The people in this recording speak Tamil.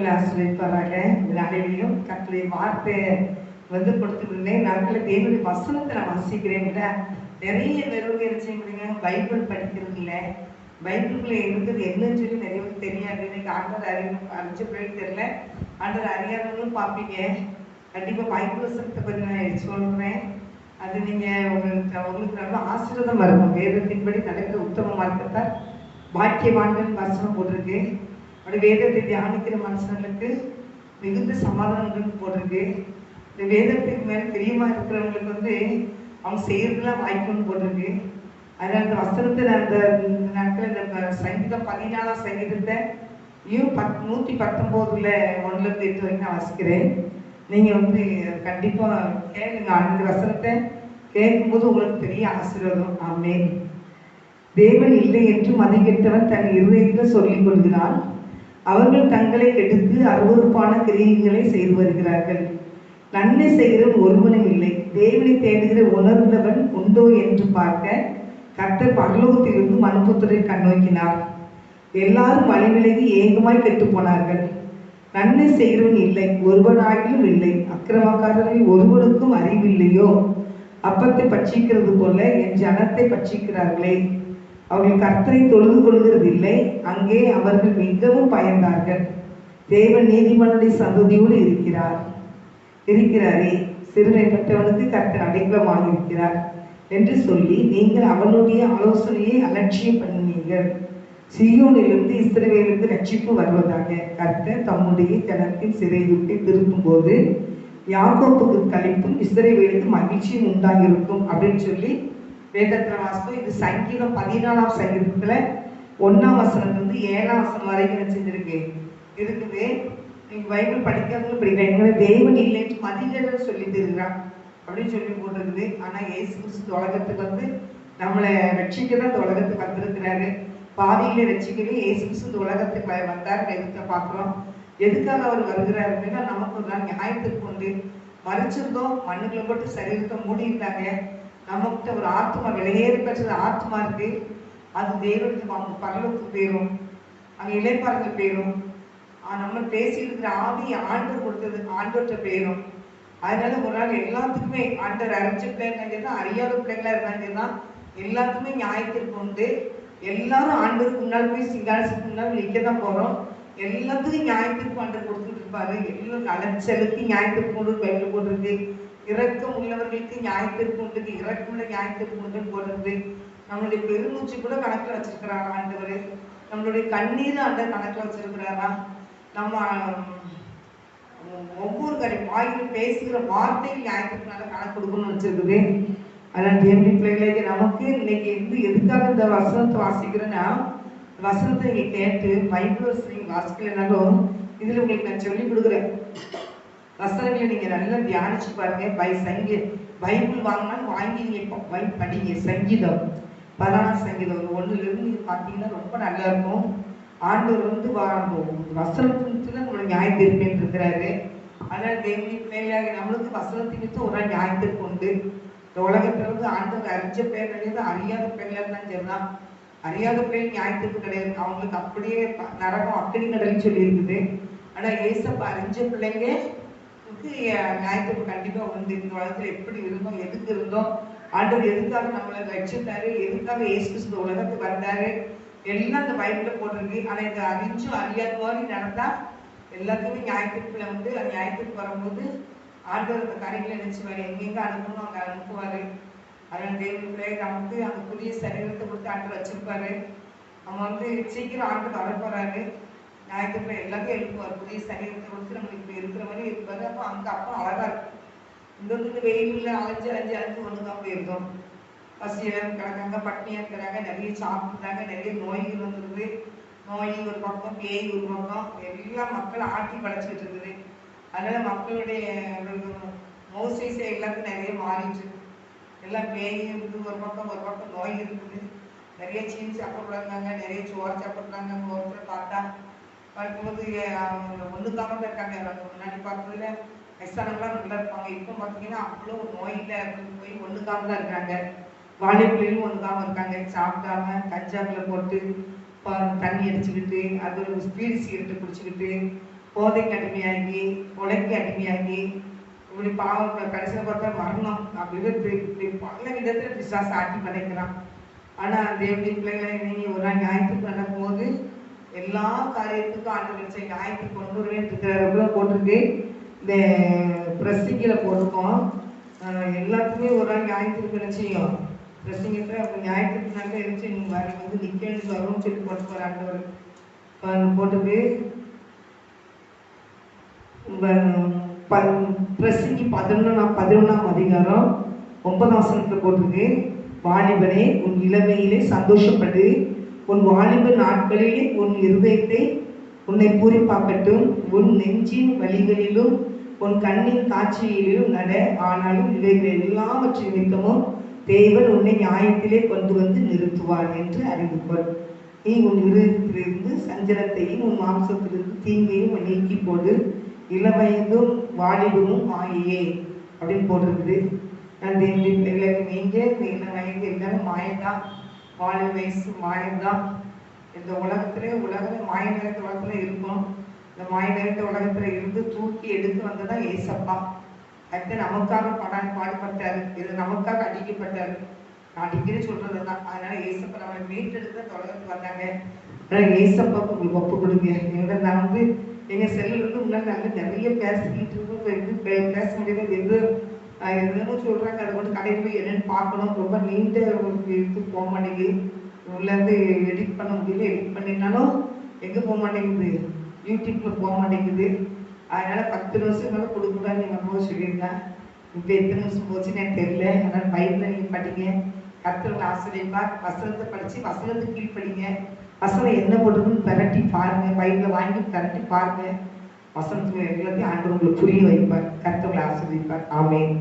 உங்களை ஆசிரியப்பாராக அனைவரையும் நாளிலையும் வார்த்தை வந்து கொடுத்துருந்தேன் நாட்களில் தேவனுடைய வசனத்தை நான் வாசிக்கிறேன்ல நிறைய பேருக்கு என்ன செய்ய முடியுங்க பைபிள் படிக்கிறது இல்லை. பைபிளுக்குள்ள இருக்கிறது என்னன்னு சொல்லி நிறைய பேருக்கு தெரியாது. இன்னைக்கு ஆண்டவர் அறிவு அறிஞ்ச பேருக்கு தெரியல. ஆண்டவர் அறியாதவங்களும் பார்ப்பீங்க. கண்டிப்பாக பைபிள் வசனத்தை பற்றி நான் சொல்கிறேன் அது நீங்கள் உங்களுக்கு உங்களுக்கு ரொம்ப ஆசீர்வாதமாக இருக்கும். வேதத்தின்படி நடக்கிற உத்தம மார்க்கத்தால் பாக்கியவான்கள் வசனம் போட்டிருக்கு. அப்படி வேதத்தை தியானிக்கிற மனுஷங்களுக்கு மிகுந்த சமாதானங்கள் போட்டிருக்கு. இந்த வேதத்துக்கு மேலே பிரியமா இருக்கிறவங்களுக்கு வந்து அவங்க செய்யறதுலாம் வாய்ப்புன்னு போட்டிருக்கு. அதனால இந்த வசனத்தை அந்த இந்த நாட்கள் இந்த சங்கீதம் பதினாலாம் சங்கீதத்தை இயும் பத் நூற்றி பத்தொம்போதுல ஒன்றுலேருந்து எட்டு வரைக்கும் நான் வாசிக்கிறேன். நீங்கள் வந்து கண்டிப்பாக கேளுங்க. அந்த வசனத்தை கேட்கும்போது உங்களுக்கு பெரிய ஆசீர்வாதம். ஆமே தேவன் இல்லை என்று மதிக்கெட்டவன் தன் இருதயத்தில் சொல்லிக் கொள்கிறான் அவர்கள் தங்களை கெடுத்து அருவருப்பான கிரியைகளை செய்து வருகிறார்கள். நன்மை செய்கிறவன் ஒருவனும் இல்லை. தேவனை தேடுகிற உணர்ந்தவன் உண்டோ என்று பார்க்க கர்த்தர் பரலோகத்திலிருந்து மனுபுத்தரை கண்ணோக்கினார். எல்லாரும் வழிவிலகி ஏகமாய் கெட்டு போனார்கள் நன்மை செய்கிறவன் இல்லை. ஒருவனாகிலும் இல்லை. அக்கிரமக்காரரில் ஒருவனுக்கும் அறிவில்லையோ? அப்பத்தை பட்சிக்கிறது போல என் ஜனத்தை பட்சிக்கிறார்களே. அவர்கள் கர்த்தரை தொழுது கொள்கிறதில்லை. அங்கே அவர்கள் மிகவும் பயந்தார்கள். தேவன் நீதிமன்றுடைய சந்ததியோடு இருக்கிறார். இருக்கிறாரே சிறுமைப்பட்டவனுக்கு கர்த்தர் அடைக்கலமாக இருக்கிறார் என்று சொல்லி நீங்கள் அவனுடைய ஆலோசனையை அலட்சியம் பண்ணினீர்கள் சியோனிலிருந்து இஸ்ரவேலுக்கு ரட்சிப்பு வருவதாக கர்த்தர் தம்முடைய ஜனத்தின் சிறை விட்டு திருப்பும்போது யாக்கோப்புக்கு கழிப்பும் இஸ்ரேவேலுக்கு மகிழ்ச்சியும் உண்டாகிருக்கும் அப்படின்னு சொல்லி வேதத்தில் வாசிப்போம் இது சங்கீதம் பதினாலாம் சங்கீதத்துல ஒன்றாம் வசனத்துலேருந்து ஏழாம் வசனம் வரைக்கும் என்ன இருக்குது? நீங்க பைபிள் படிக்காதவங்க படிக்கிறேன் எங்களை தேவன் இல்லைன்னு மதிகரன் சொல்லி தருகிறான் அப்படின்னு சொல்லி போட்டிருக்குது. ஆனா ஏசு கிறிஸ்து உலகத்துக்கு வந்து நம்மளை ரட்சிக்க தான் இந்த உலகத்துக்கு வந்திருக்கிறாரு. பாவிகளை ரட்சிக்கவே ஏசு கிறிஸ்து இந்த உலகத்துக்கு வந்தார். எதுக்க பார்க்குறோம்? எதுக்காக அவர் வருகிறார் அப்படின்னா நமக்கு ஒரு நாள் நியாயத்துக்கு உண்டு. மறைச்சிருந்தோம் மண்ணுக்குள்ள போட்டு சரீரத்தை மூடி இருந்தாங்க நம்மகிட்ட ஒரு ஆத்மா வெளியேறி பெற்றது ஆத்மா இருக்கு. அது தெய்வத்துக்கு அவங்க பரலோகத்துக்கு போயிரும் அங்கே இலைப்பாறுதல் போயிரும் நம்ம பேசி இருக்கிற ஆவி ஆண்டவர் கொடுத்தது ஆண்டவர்கிட்ட போயிரும் அதனால ஒரு நாள் எல்லாத்துக்குமே ஆண்டர் அறிஞ்ச பிள்ளைங்க தான் அறியாத பிள்ளைங்களா இருந்தாங்க தான் எல்லாத்துக்குமே நியாயத்திற்கு உண்டு. எல்லாரும் ஆண்டவருக்கு முன்னால் போய் சிங்காசத்துக்கு முன்னால் நிற்க தான் போகிறோம் எல்லாத்துக்கும் நியாயத்திற்கு ஆண்டர் கொடுத்துட்டு இருப்பாரு. எல்லாம் அலைச்சலுக்கு நியாயத்திற்கு கொண்டு பைபிள் போட்டிருக்கு. இறக்கம் உள்ளவர்களுக்கு நியாயத்திற்கு உண்டு இரக்கமுள்ள நியாயத்திற்கு உண்டு போடுறது நம்மளுடைய பெருமூச்சு கூட கணக்கில் வச்சிருக்கிறாரா ஆண்டவர்? நம்மளுடைய கண்ணீர் அந்த கணக்கில் வச்சிருக்கிறாரா? நம்ம ஒவ்வொரு கடை வாயில் பேசுகிற வார்த்தைகள் நியாயத்திற்குனால கணக்கு கொடுக்கணும்னு வச்சிருக்குது. அதனால் தேவடி பிள்ளைகளுக்கு நமக்கு இன்னைக்கு எந்த எதுக்காக இந்த வசனத்தை வாசிக்கிறேன்னா வசனத்தை நீங்கள் கேட்டு பைபிள் வசனம் வாசிக்கலைனாலும் இதில் உங்களுக்கு நான் சொல்லி கொடுக்குறேன். வசனங்களை நீங்க நல்லா தியானிச்சு பாருங்க. பை சங்கி பைபிள் வாங்கினாலும் வாங்கி நீங்க ப- படிங்க. சங்கீதம். பதான சங்கீதம். ஒரு ஒண்ணுல இருந்து நீங்க பார்த்தீங்கன்னா ரொம்ப நல்லா இருக்கும். ஆண்டவர் வந்து வா- வசனத்துல நம்மளை நியாயத்தீர்ப்பேன் இருக்கிறாரு. அதனால தெய்வீக மேலாக நம்மளுக்கு வசனத்திற்கு ஒரு நாள் நியாயத்திற்கு உண்டு. இந்த உலகத்துல வந்து ஆண்டவர் அறிஞ்ச பேர் கிடையாது அறியாத பேர்ல இருந்தாலும் சரிதான் அறியாத பேர் நியாயத்திற்கு கிடையாது. அவங்களுக்கு அப்படியே நரகம் அக்கடி கடல் சொல்லி இருக்குது ஆனா ஏசப்ப அறிஞ்ச பிள்ளைங்க நியாயத்திற்கு கண்டிப்பா உண்டு. இந்த உலகத்துல எப்படி இருந்தோம் எதுக்கு இருந்தோம் ஆண்டவர் எதுக்காக நம்மளை வச்சிருந்தாரு எதுக்காக இயேசு கிறிஸ்து உலகத்துக்கு வந்தாரு எல்லாம் இந்த பைபிள்ல போட்டிருக்கு. ஆனா இந்த அறிஞ்சும் அறியாத மாதிரி நடந்தா எல்லாத்துக்குமே நியாயத்திற்குள்ள வந்து அந்த நியாயத்திற்கு வரும்போது ஆண்டவர் அந்த கரைகளை நினைச்சுவாரு எங்கெங்க அனுப்பணும் அங்க அனுப்புவாரு. அதனால தேவனுக்குள்ளே பிள்ளை நமக்கு அந்த புதிய சரீரத்தை கொடுத்து ஆண்டு வச்சிருப்பாரு. நம்ம வந்து சீக்கிரம் ஆண்டு வரப்போறாரு. ஞாயிற்றுக்கிழமை எல்லாத்தையும் எழுப்புவார் புதிய சரீரத்தை கொடுத்து நம்மளுக்கு இப்போ இருக்கிற மாதிரி இருப்பார் அப்போ அங்கே அப்போ அழகா இருக்கும் இந்த வந்து வெயிலில் அலைஞ்சு அலைஞ்சு அலைஞ்சு ஒன்று தான் போயிருந்தோம் பசியாக கிடக்காங்க பட்னியாக இருக்கிறாங்க நிறைய சாப்பிடுறாங்க நிறைய நோய்கள் வந்துருது நோய் ஒரு பக்கம் பேய் ஒரு பக்கம். எல்லாம் மக்கள் ஆட்டி படைச்சிட்டு இருக்குது. அதனால மக்களுடைய மோசைஸே எல்லாத்துக்கும் நிறைய மாறிட்டு எல்லாம் பேய் இருக்குது ஒரு பக்கம் ஒரு பக்கம் நோய் இருக்குது. நிறைய சீனி சாப்பிட்றாங்க நிறைய சோறு சாப்பிட்றாங்க ஒருத்தர் பார்த்தா பார்க்கும்போது ஒன்றுக்காமல் தான் இருக்காங்க. அவங்க முன்னாடி பார்த்ததுல வயசானவங்களாம் நல்லா இருப்பாங்க. இப்போ பார்த்தீங்கன்னா அவ்வளோ நோயில் அப்படின்னு போய் ஒன்றுக்காம தான் இருக்காங்க. வாழைப்பிள்ளையும் ஒன்றுக்காம இருக்காங்க. சாப்பிடாம கஞ்சாக்கில் போட்டு தண்ணி அடிச்சுக்கிட்டு அது ஒரு ஸ்பீட் சிகரெட்டு குடிச்சுக்கிட்டு போதைக்கு அடிமையாகி கொலைக்கு அடிமையாகி இப்படி பாவம் கடைசியில் பார்த்தா மரணம் அப்படி இப்படி பல விதத்தில் பிசாசு ஆட்டி படைக்கிறான் ஆனால் தேவடி பிள்ளைகளை நீங்கள் ஒரு நாள் ஞாயிற்றுக்கு நடக்கும்போது எல்லா காரியத்துக்கும் ஆண்டவர் வச்ச ஞாயிற்று கொண்டு இருக்கிற போட்டிருக்கு. இந்த ப்ரெஸ்ஸிங்கில் போட்டிருக்கோம். எல்லாத்துக்குமே ஒரு நாள் ஞாயிற்றுக்கு என்ன செய்யும் பிரசிங்கத்தில் அப்போ ஞாயிற்றுக்கு நாள் இருந்துச்சு நீங்கள் வர வந்து நிற்கன்னு வரும்னு சொல்லி போட்டு போகிற ஆண்டவர். போட்டுக்கு பிரசிங்கி பதினொன்றாம் பதினொன்றாம் அதிகாரம் ஒன்பதாம் வசனத்தில் போட்டிருக்கு. வாலிபனே உன் இளமையிலே சந்தோஷப்பட்டு உன் வாலிப நாட்களிலே உன் இருதயத்தை உன்னை பூரிப்பாக்கட்டும். உன் நெஞ்சின் வழிகளிலும் உன் கண்ணின் காட்சியிலும் நட. ஆனாலும் இவைகள் எல்லாவற்றின் நிமித்தமும் தேவன் உன்னை நியாயத்திலே கொண்டு வந்து நிறுத்துவார் என்று அறிந்து கொள் நீ உன் இருதயத்திலிருந்து சஞ்சலத்தையும் உன் மாம்சத்திலிருந்து தீங்கையும் நீக்கி போடு இளவயதும் வாலிபமும் மாயையே அப்படின்னு போட்டிருக்குது. நான் பிள்ளைகளை நீங்க இந்த இளம் மாயம் மாயம்தான் வயசு மாயம்தான். இந்த உலகத்திலே உலகம் மாய நிறைந்த உலகத்துல இருக்கும். இந்த மாய நிறைந்த உலகத்துல இருந்து தூக்கி எடுத்து வந்ததான் ஏசப்பா. அடுத்து நமக்காக படம் பாடுபட்டாரு. இது நமக்காக அடிக்கப்பட்டாரு. நான் அடிக்கடி சொல்றது தான் அதனால ஏசப்பா நம்மளை மீட்டெடுத்து இந்த உலகத்துக்கு வந்தாங்க. அதனால ஏசப்பாவுக்கு உங்களுக்கு ஒப்பு கொடுங்க. எங்க நான் வந்து எங்க செல்லுல இருந்து முன்னாடி நல்ல நிறைய பேசிக்கிட்டு இருக்கோம். பே- பேச முடியாது எது ஆஹ் என்னமோ சொல்றாங்க அதை கொண்டு கடையில் போய் என்னன்னு பார்க்கணும். ரொம்ப நீண்டாக ஒரு இது போக மாட்டேங்குது. உள்ளேருந்து எடிட் பண்ண முடியல எடிட் பண்ணினாலும் எங்கே போக மாட்டேங்குது? யூடியூப்ல போக மாட்டேங்குது. அதனால பத்து நிமிஷம் மேலே கொடுக்கூடாது எங்கள் அம்மாவை சொல்லியிருந்தேன் இப்போ எத்தனை நிமிஷம் போச்சுன்னு எனக்கு தெரியல. அதனால் பைபிளை நீங்கள் படிங்க. கர்த்தர்கள் ஆசிரியப்பார் வசனத்தை படித்து வசனத்தை கீழ் படிங்க. வசனம் என்ன போட்டுருக்குன்னு பிரட்டி பாருங்க. பைபிளை வாங்கி பிரட்டி பாருங்க. வசனத்துக்கு எல்லாத்தையும் ஆண்டு உங்களுக்கு புரிய வைப்பார் கர்த்தர்களை ஆசிரியப்பார் ஆமென்.